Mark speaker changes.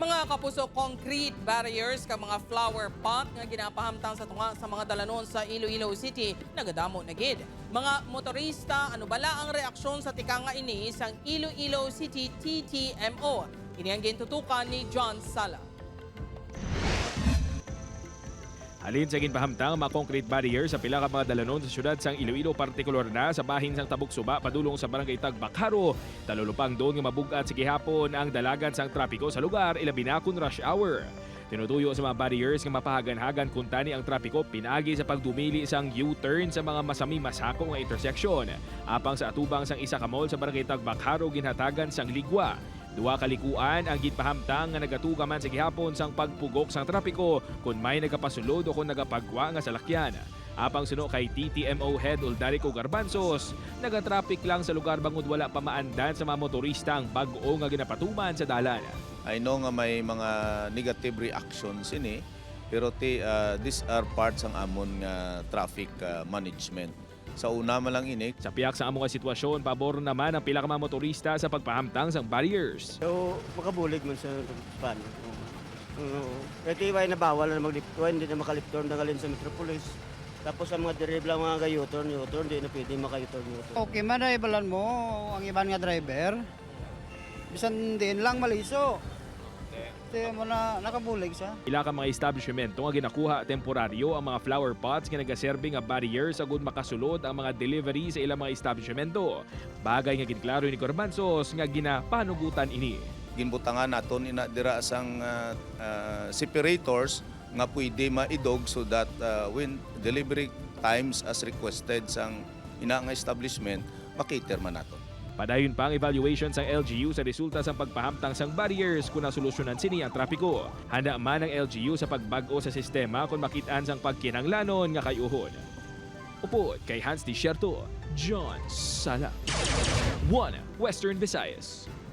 Speaker 1: Mga kapuso, concrete barriers ka mga flower pot nga ginapahamtang sa tunga sa mga dalanon sa Iloilo City nagadamo na gid. Mga motorista, ano bala ang reaksyon sa tika nga ini sang Iloilo City TTMO? Ini ang gintutukan ni John Sala.
Speaker 2: Halin sa ginpahamtang mga concrete barrier sa pila ka mga dalanon sa syudad sang Iloilo partikular na sa bahin sang Tabuk Suba padulong sa barangay Tagbakaro. Talulupang doon nga mabugat sa gihapon ang dalagan sang trapiko sa lugar ilabi na kun rush hour. Tinutuyo sa mga barriers nga mapahagan-hagan kung tani ang trapiko pinagi sa pagdumili sang U-turn sa mga masami masako nga interseksyon. Apang sa atubang sang isa ka mall sa barangay Tagbakaro ginhatagan sang ligwa. Duwa kalikuan ang gitpahamtang nga nagatuga man sa gihapon sang pagpugok sang trapiko kung may nagapasulod o kung nagapagwa nga salakyan. Apang suno kay TTMO Head Uldarico Garbanzos, nagatraffic lang sa lugar bangod wala pa maandan sa mga motorista ang bag-o nga ginapatuman sa dalan.
Speaker 3: I know nga may mga negative reactions ini pero ti, uh, these are parts ang amon nga traffic uh, management. Sa una man lang ini,
Speaker 2: Sa piyak sa among sitwasyon, pabor naman ang pila ka mga motorista sa pagpahamtang sang barriers.
Speaker 4: So, makabulig man sa pan. Oo. Ito iba na bawal na maglipton, hindi na makalipton na galin sa Metropolis. Tapos ang mga diribla mga ga-U-turn, U-turn, hindi na pwede maka-U-turn, U-turn.
Speaker 5: Okay, manaybalan mo ang iban nga driver. Bisan din lang maliso. Hindi mo na nakabulig sa.
Speaker 2: Ila ka mga establishmento nga ginakuha temporaryo ang mga flower pots nga nagaserbe nga barriers agud makasulod ang mga delivery sa ilang mga establishmento. Bagay nga ginklaro ni Corbanzos nga ginapanugutan ini.
Speaker 3: ginbutangan naton ina dira sang uh, uh, separators nga pwede maidog so that uh, when delivery times as requested sang ina nga establishment makiter man naton.
Speaker 2: Padayon pa ang evaluation sang LGU sa resulta sa pagpahamtang sang barriers kung nasolusyonan sini ang trapiko. Handa man ang LGU sa pagbago sa sistema kung makitaan sang pagkinanglanon nga kayuhon. Upod kay Hans Desierto, John Sala. 1. Western Visayas.